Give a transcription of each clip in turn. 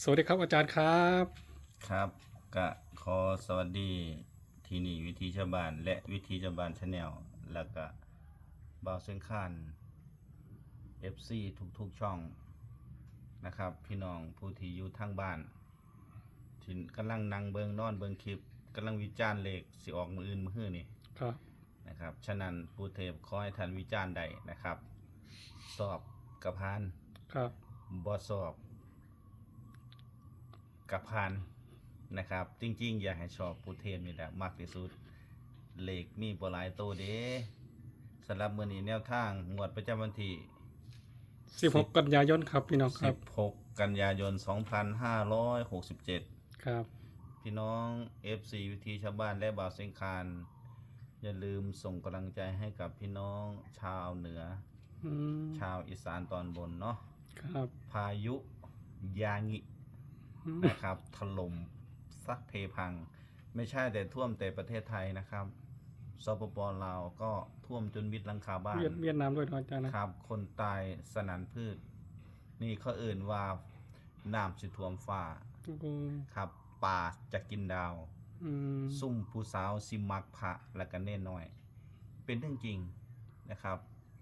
สวัสดีครับอาจารย์ครับครับก็ขอสวัสดีที่นี่วิธีชาวบ้านและวิธีชาวบ้านชาแนลแล้วก็บ่าวเส้นข้าน FC ทุกๆช่องนะครับ พี่น้องผู้ที่อยู่ทางบ้านที่กำลังนั่งเบิงนอนเบิงคลิปกำลังวิจารณ์เลขสิออกมืออื่นมือฮื้อนี่ครับนะครับฉะนั้นปูเทพขอให้ท่านวิจารณ์ได้นะครับ สอบกับพานครับบอสอบ กับพานนะครับ จริง ๆ อยากให้ชอบปูเทพนี่แหละมากที่สุดเลขมีบหลายโตวเด้สำหรับมือนี้แนวทางงวดประจำวันที่16กันยายนครับพี่น้องครับ16กันยายน2567ครับ พี่น้อง FC วิธีชาวบ้านและบ่าวเซ็งคานอย่าลืมส่งกำลังใจให้กับพี่น้องชาวเหนือ อืมชาวอีสานตอนบนเนาะครับ พายุยางิอืม นะครับถล่มซักเทพัง ไม่ใช่แต่ท่วมแต่ประเทศไทยนะครับสปปลาวก็ท่วมจนมิดหลังคาบ้านเวียดเวียดนามด้วยเนาะอาจารย์นะครับ คนตายสนันพืช นี่เขาเอื่นว่าน้ำสิท่วมฟ้าโอ้โหครับ ป่าจะกินดาวอืมซุ่มผู้สาวสิมักพระและกันเน่นน้อย เป็นเรื่องจริงนะครับ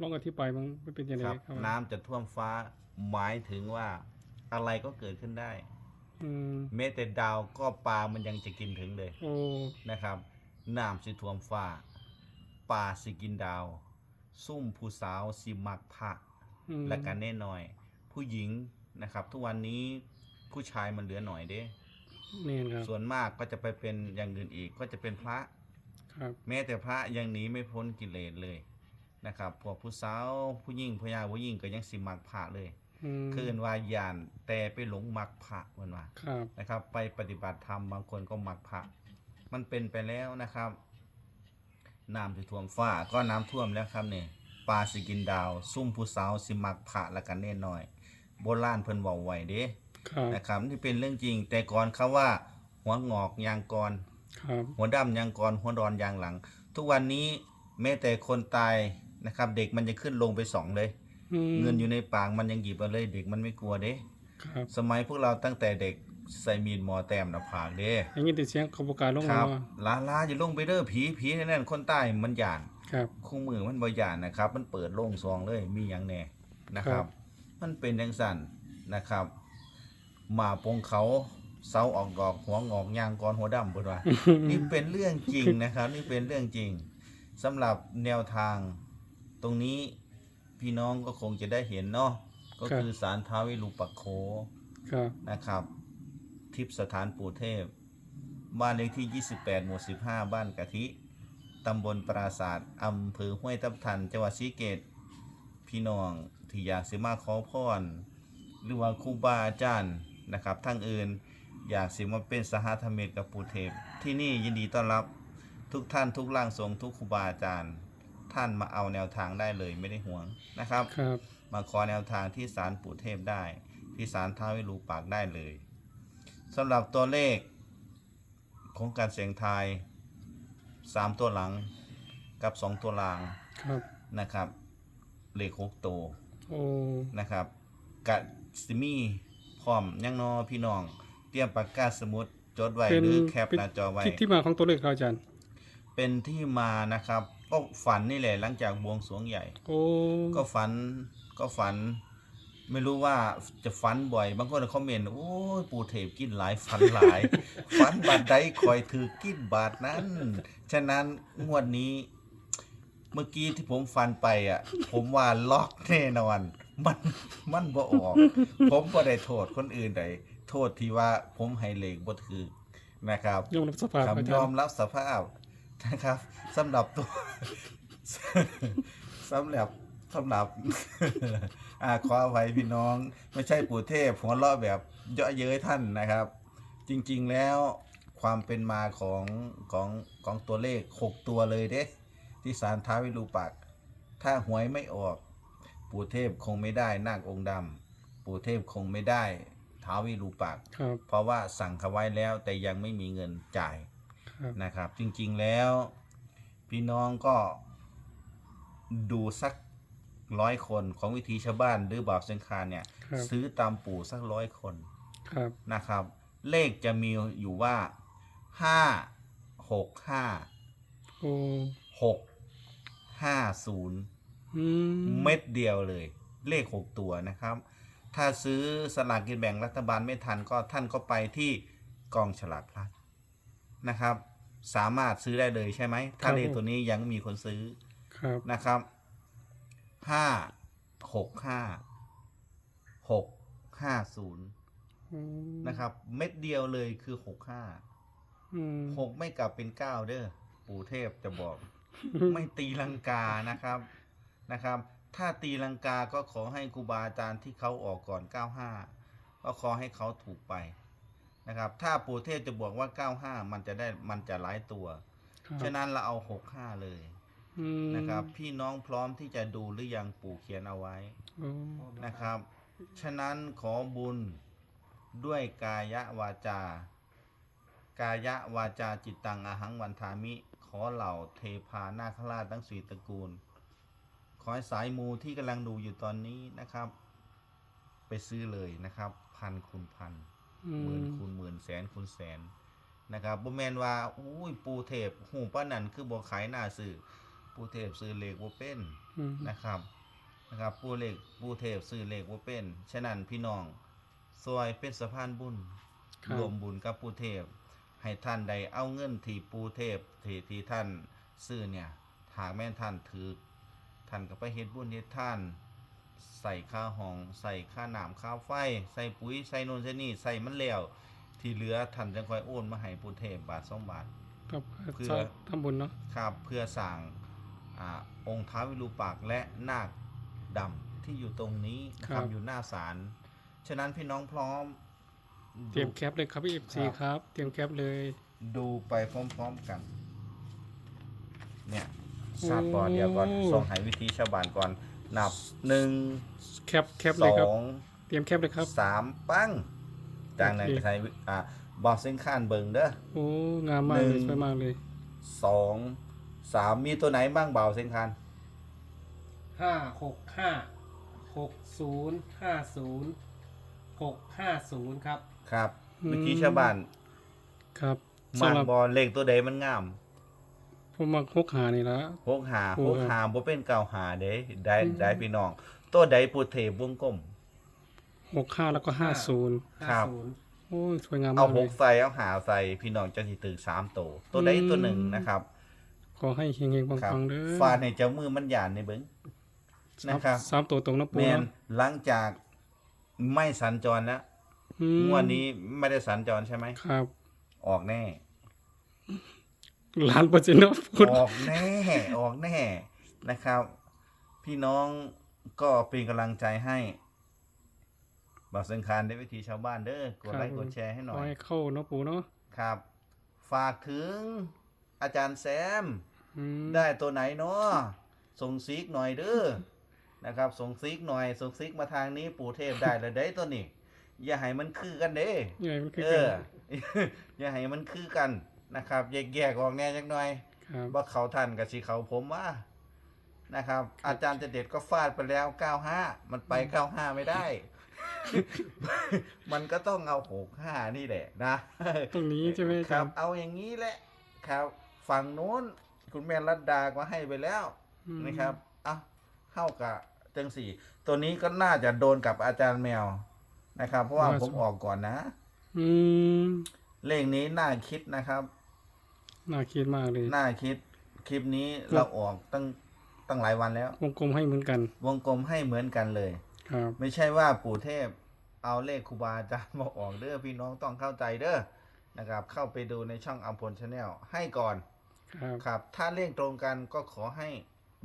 ลองอธิบายมันเป็นยังไงครับครับน้ำจะท่วมฟ้าหมายถึงว่าอะไรก็เกิดขึ้นได้ อืมแม้แต่ดาวก็ปลามันยังจะกินถึงเลยโอ้นะครับน้ำสิท่วมฟ้าปลาสิกินดาว ซุ่มผู้สาวสิมักพระอืมและกันแน่น้อย ผู้หญิงนะครับ ทุกวันนี้ผู้ชายมันเหลือหน่อยเด้นี่ครับ ส่วนมากก็จะไปเป็นอย่างอื่นอีกก็จะเป็นพระ ครับ แม้แต่พระยังหนีไม่พ้นกิเลสเลยนะครับพวกผู้สาวผู้หญิงผู้ยาผู้หญิงก็ยังสิมักพระเลย อืมคืนวายาน แต่ไปหลงมักพระมันว่าครับ นะครับ ไปปฏิบัติธรรมบางคนก็มักพระมันเป็นไปแล้วนะครับน้ำที่ท่วมฟ้าก็น้ำท่วมแล้วครับเนี่ยปลาสิกินดาว ซุ่มผู้สาวสิมักพระละกันแน่น้อย โบราณเพิ่นเว้าไว้เด้ ครับ นะครับนี่เป็นเรื่องจริงแต่ก่อนเขาว่า หัวงอกยางกร ครับ หัวดำยางก่อนหัวดอนยางหลัง ทุกวันนี้แม้แต่คนตายนะครับ เด็กมันจะขึ้นลงไปสองเลย อืมเงินอยู่ในปากมันยังหยิบมาเลยเด็กมันไม่กลัวเด้ ครับสมัยพวกเราตั้งแต่เด็กใส่มีดหมอแต้มหน้าผากเด้อย่างนี้ติดเสียงขบการลงคมารับลาลาอย่าลงไปเด้อผีผีนั่นคนใต้มันหยาน ครับ คู่มือมันบ่หยานนะครับ มันเปิดโล่งซองเลยมีอย่างแน่นะคครัรับ บ มันเป็นจังสั่นนะครับหมาปงเขาเสาออกดอกหัวงอกยางก่อนหัวดำเพิ่นว่า นี่เป็นเรื่องจริงนะครับ นี่เป็นเรื่องจริงสำหรับแนวทางตรงนี้ พี่น้องก็คงจะได้เห็นเนาะก็คือสารท้าววิรูปักโขครับนะครับ ทิพย์สถานปู่เทพ บ้านเลขที่ 28 หมู่ 15 บ้านกะทิตำบลปราศาสตร์อำเภอห้วยทับทันจังหวัดศรีเกตพี่น้องที่อยากสิมาขอพรหรือว่าครูบาอาจารย์นะครับทั้งอื่นอยากสิมาเป็นสหธรรมิกกับปู่เทพ ที่นี่ยินดีต้อนรับทุกท่านทุกร่างทรงทุกครูบาอาจารย์ ท่านมาเอาแนวทางได้เลยไม่ได้ห่วงนะครับครับ มาขอแนวทางที่ศาลปู่เทพได้ ที่ศาลท้าววิรูปากได้เลยสำหรับตัวเลขของการเสียงทาย 3 ตัวหลังกับ 2 ตัวล่างครับนะครับ เลข6ตัวโอ้นะครับกะสิมีพร้อมยังนอพี่น้อง เตรียมปากกาสมุดจดไว้เป็นหรือแคปเป็นหน้าจอไว้ ที่ที่มาของตัวเลขครับอาจารย์ เป็นที่มานะครับ ก็ฝันนี่แหละ หลังจากบวงสรวงใหญ่ โอ้ก็ฝันก็ฝัน ไม่รู้ว่าจะฝันบ่อย บางคนคอมเมนต์โอ้ยปู่เทพกินหลายฝันหลาย ฝันบาดใดคอยถือกินบาทนั้น ฉะนั้นงวดนี้ เมื่อกี้ที่ผมฟันไปอะ ผมว่าล็อกแน่นอน มันมันบ่ออก ผมบ่ได้โทษคนอื่นใดโทษที่ว่าผมให้เลขบ่ถือนะครับ ยอมรับสภาพคอารับจายอรมย์รับสภาพ นะครับสำหรับตัวสำหรับสำหรับอ่าขออภัยพี่น้อง ไม่ใช่ปู่เทพหัวเราะแบบเยาะเย้ยท่านนะครับ จริงๆแล้วความเป็นมาของของของตัวเลขหกตัวเลยเด้ ที่สารท้าวิรูปักษ์ถ้าหวยไม่ออก ปู่เทพคงไม่ได้นาคองค์ดำปู่เทพคงไม่ได้ท้าววิรูปักษ์ครับเพราะว่าสั่งเขาไว้แล้วแต่ยังไม่มีเงินจ่าย ครับ นะครับ จริงๆแล้ว พี่น้องก็ดูสักร้อยคนของวิธีชาวบ้านหรือบ่าวเซงคานเนี่ย ครับ ซื้อตามปู่สักร้อยคน ครับ นะครับ เลขจะมีอยู่ว่าห้าหกห้าโอ้หกห้าศูนย์อืมเม็ดเดียวเลย เลขหกตัวนะครับ ถ้าซื้อสลากกินแบ่งรัฐบาลไม่ทันก็ท่านก็ไปที่กองฉลากพลัส นะครับ สามารถซื้อได้เลยใช่ไหม ถ้าเลขตัวนี้ยังไม่มีคนซื้อครับนะครับห้าหกห้าหกห้าศูนย์อืมนะครับ เม็ดเดียวเลยคือหกห้าอืมหกไม่กลับเป็นเก้าเด้อปู่เทพจะบอก ไม่ตีลังกานะครับนะครับ ถ้าตีลังกาก็ขอให้ครูบาอาจารย์ที่เขาออกก่อน95ก็ขอให้เขาถูกไป นะครับ ถ้าปู่เทพจะบอกว่า95มันจะได้มันจะหลายตัว ครับฉะนั้นเราเอา65เลยอืมนะครับ พี่น้องพร้อมที่จะดูหรือยังปู่เขียนเอาไว้โอ้นะครับ ฉะนั้นขอบุญด้วยกายวาจา กายวาจาจิตตังอาหังวันทามิ ขอเหล่าเทพานาคราชทั้งสี่ตระกูล ขอให้สายมูที่กำลังดูอยู่ตอนนี้นะครับ ไปซื้อเลยนะครับ พันคูณพันอื หมื่นมคูณหมื่นแสนคูณแสนนะครับบ่แมนว่าอุ้ยปูเทพหูป้านันคือบ่ขายหน้าซื้อปูเทพซื้อเลขบ่เป็นอืมนะครับนะครับปูเลขปูเทพซื้อเลขว่าเป็นฉะนั้นพี่น้องซอยเป็นสะพานบุญครับรวมบุญกับปูเทพ ให้ท่านใดเอาเงินที่ปูเทพที่ที่ท่านซื้อเนี่ยหากแม่นท่านถือท่านก็ไปเฮ็ดบุญเฮ็ดท่าน ใส่ค่าห้องใส่ค่าน้ำค่าไฟ ใส่ปุ๋ยใส่โน่นใส่นี่ใส่มันแล้วที่เหลือท่านจะค่อยโอนมาให้ปูเทพบาทสองบาทครับเพื่อทำบุญเนาะครับเพื่อสั่งอาองค์ท้าววิรูปักษ์และนาคดำที่อยู่ตรงนี้นะครับอยู่หน้าศาลฉะนั้นพี่น้องพร้อม เตรียมแคปเลยครับพี่เอฟซีครับ เตรียมแคปเลย ดูไปพร้อมๆกัน เนี่ยทราบก่อนเดี๋ยวก่อนโอ้ส่งให้วิธีชาวบ้านก่อน นับหนึ่งแคปแคปสเลยอครับงเตรียมแคปเลยครับ สามปั้งจากนั้นโอเคก็ใช้วิอ่าบอกเส้นข้านเบิงเด้อ โอ้ งามมากเลยหนึ่ง สวยมากเลย สองสามมีตัวไหนบ้างเบาเส้นข้านห้าหกห้าหกศูนย์ห้าศูนย์หกห้าศูนย์ครับ ครับ อืมวิธีชาวบ้านครับมาสำหรับบอเลขตัวใดมันงาม ผมมาหกหานี่ละหกหาโอ้หกครับหาบ่เป็นเก่าหาเด้ได้อืมได้พี่น้อง ตัวใดปูเทวงกลมหกห้าแล้วก็ห้าศูนย์ครัห้าบศูนย์โอ้ยสวยงามเอามากหเลกยใส่เอาหาใส่พี่น้องจะสิตึกสามตัวตัวใดอืมตัวหนึ่งนะครับ ขอให้เฮงๆครับปังๆเด้อฟาดในเจ้ามือมันหยานในเบิ้งนะครับสามตัวตรงนะปูแมนเนาะหลังจากไม่สัญจรแล้วอืมงวดนี้ไม่ได้สัญจรใช่ไหมครับ ออกแน่ ล้านเปอร์เซ็นต์เนาะพูดออกแน่ ออกแน่นะครับ พี่น้องก็เป็นกำลังใจให้บางสังคารได้วิธีชาวบ้านเด้อกดไลค์กดแชร์ให้หน่ขออยให้เข้าเนาะปูเนาะครับ ฝากถึงอาจารย์แซมอืมได้ตัวไหนเนาะส่งซิกหน่อยเด้อนะครับส่งซิกหน่อยส่งซิกมาทางนี้ปู่เทพได้แล้วได้ตัวนี้ อย่าให้มันคือกันเด้ใหญ่มันคือเอกันออย่าให้มันคือกัน นะครับแยกๆออกแน่จักหน่อย ครับว่าเขาทันกับสีเขาผมว่านะครับ อาจารย์จะเด็ดก็ฟาดไปแล้ว 95 มันไป 95 ไม่ได้ มันก็ต้องเอา 65 นี่แหละนะ ตรงนี้ใช่ไหมครับเอาอย่างนี้แหละครับ ฝั่งนู้นคุณแม่รัดดาก็ให้ไปแล้วอืม นะครับอะเข้ากับเจังสี่ ตัวนี้ก็น่าจะโดนกับอาจารย์แมวนะครับ เพราะว่าผมออกก่อนนะ อืม เลขนี้น่าคิดนะครับ น่าคิดมากเลย น่าคิด คลิปนี้ครับเราออกตั้งตั้งหลายวันแล้ว วงกลมให้เหมือนกัน วงกลมให้เหมือนกันเลย ครับ ไม่ใช่ว่าปู่เทพเอาเลขครูบาอาจารย์มาออกเด้อพี่น้องต้องเข้าใจเด้อนะครับ เข้าไปดูในช่องอัมพลชาแนลให้ก่อนครับ ครับ ถ้าเลขตรงกันก็ขอให้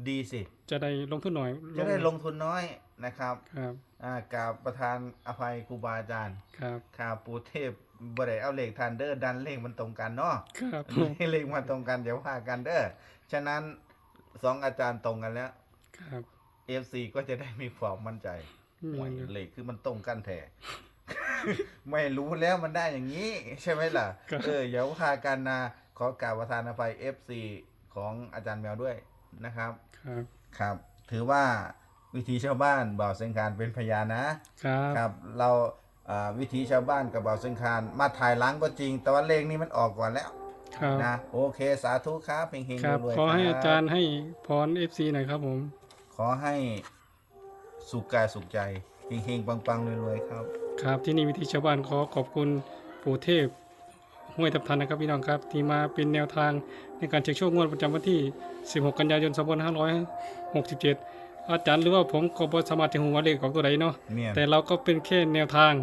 ดีสิ จะได้ลงทุนหน่อยจะได้ลงทุนน้อยนะครับ ครับ อ่ากราบประธานอภัยครูบาอาจารย์ครับ ครับปู่เทพ บ่ได้เอาเลขทันเดอร์ดันเลขมันตรงกันเนาะครับผมเลขมันตรงกันเดี๋ยวว่ากันเด้อฉะนั้นสองอาจารย์ตรงกันแล้วครับ FC ก็จะได้มีความมั่นใจมีห่วยอยู่เลขคือมันตรงกันแท้ไม่รู้แล้วมันได้อย่างนี้ ใช่ไหมล่ะ เออเดี๋ยวพากันนะขอกราบประธานอภัย FC ของอาจารย์แมวด้วยนะครับ ครับครับ ถือว่าวิธีชาวบ้านบ่าวเซงการเป็นพยานนะครับ ครับเราอ่า วิถีชาวบ้านกับเบาเส้นคานมาถ่ายหลังก็จริง แต่ว่าเลขนี้มันออกก่อนแล้วครับนะโอเคสาธุครับเฮงๆครับรวยๆขอให้บอาจารย์ให้พรเอฟซีหน่อยครับผม ขอให้สุขกายสุขใจเฮงๆปังๆรวยๆครับ ครับที่นี่วิธีชาวบ้านขอขอบคุณปู่เทพห้วยทับทันนะครับพี่น้องครับ ที่มาเป็นแนวทางในการเช็คโชคงวดประจำวันที่ 16 กันยายน 2567 อาจารย์หรือว่าผมก็บ่สามารถจะหูว่าเลขของตัวใดเนาะเนี่ยแต่เราก็เป็นแค่แนวทาง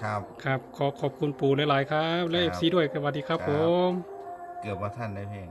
ครับ ครับ ขอขอบคุณปู่หลายๆครับ และครัเอบฟซีด้วยสวัสดีครับครับ ผม เกือบว่าท่านได้เพลง